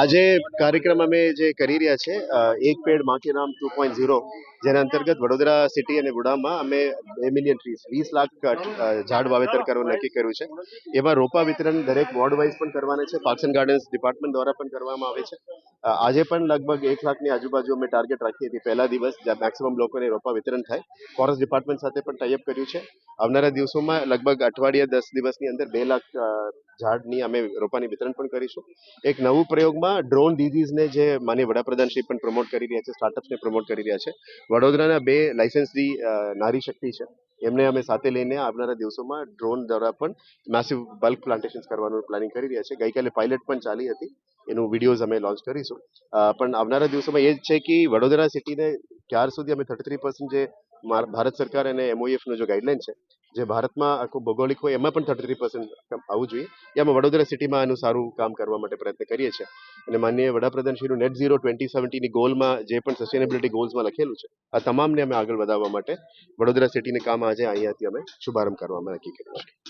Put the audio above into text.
આજે કાર્યક્રમ અમે જે કરી રહ્યા છે એક પેડમાં કે નામ ટુ પોઈન્ટ ઝીરો, જેના અંતર્ગત વડોદરા સિટી અને ગુડામાં અમે બે મિલિયન ટ્રીસ વીસ લાખ ઝાડ વાવેતર કરવાનું નક્કી કર્યું છે. એમાં રોપા વિતરણ દરેક વોર્ડ વાઇઝ પણ કરવાના છે, પાર્ક્સ એન્ડ ગાર્ડન્સ ડિપાર્ટમેન્ટ દ્વારા પણ કરવામાં આવે છે. આજે પણ લગભગ એક લાખની આજુબાજુ અમે ટાર્ગેટ રાખી હતી પહેલા દિવસ જ્યાં મેક્સિમમ લોકોને રોપા વિતરણ થાય, ફોરેસ્ટ ડિપાર્ટમેન્ટ સાથે પણ ટાઈઅપ કર્યું છે. આવનારા દિવસોમાં લગભગ અઠવાડિયા દસ દિવસની અંદર બે લાખ ઝાડની અમે રોપાની વિતરણ પણ કરીશું. એક નવું પ્રયોગમાં ડ્રોન ડિઝીઝને જે માન્ય વડાપ્રધાન શ્રી પણ પ્રમોટ કરી રહ્યા છે સ્ટાર્ટઅપ્સને પ્રમોટ કરી રહ્યા છે, વડોદરાના બે લાયસન્સી નારી શક્તિ છે. એમને અમે સાથે લઈને આવનારા દિવસોમાં ડ્રોન દ્વારા પણ માસિવ બલ્ક પ્લાન્ટેશન કરવાનું પ્લાનિંગ કરી રહ્યા છે. ગઈકાલે પાયલટ પણ ચાલી હતી. એનું વિડીયોઝ અમે લોન્ચ કરીશું. પણ આવનારા દિવસોમાં એ જ છે કે વડોદરા સિટીને ક્યાર સુધી અમે થર્ટી થ્રી પર્સન્ટ જે ભારત સરકાર અને એમઓએફનું જે ગાઈડલાઇન છે, જે ભારતમાં આખું ભૌગોલિક હોય એમાં પણ થર્ટી થ્રી પર્સન્ટ આવવું જોઈએ. એમાં વડોદરા સિટીમાં આનું સારું કામ કરવા માટે પ્રયત્ન કરીએ છીએ. અને માનનીય વડાપ્રધાનશ્રીનું નેટ ઝીરો ટ્વેન્ટી સેવન્ટીની ગોલમાં જે પણ સસ્ટેનેબિલિટી ગોલ્સમાં લખેલું છે, આ તમામને અમે આગળ વધારવા માટે વડોદરા સિટીને કામ આજે અહીંયાથી અમે શુભારંભ કરવામાં નક્કી કર્યું છે.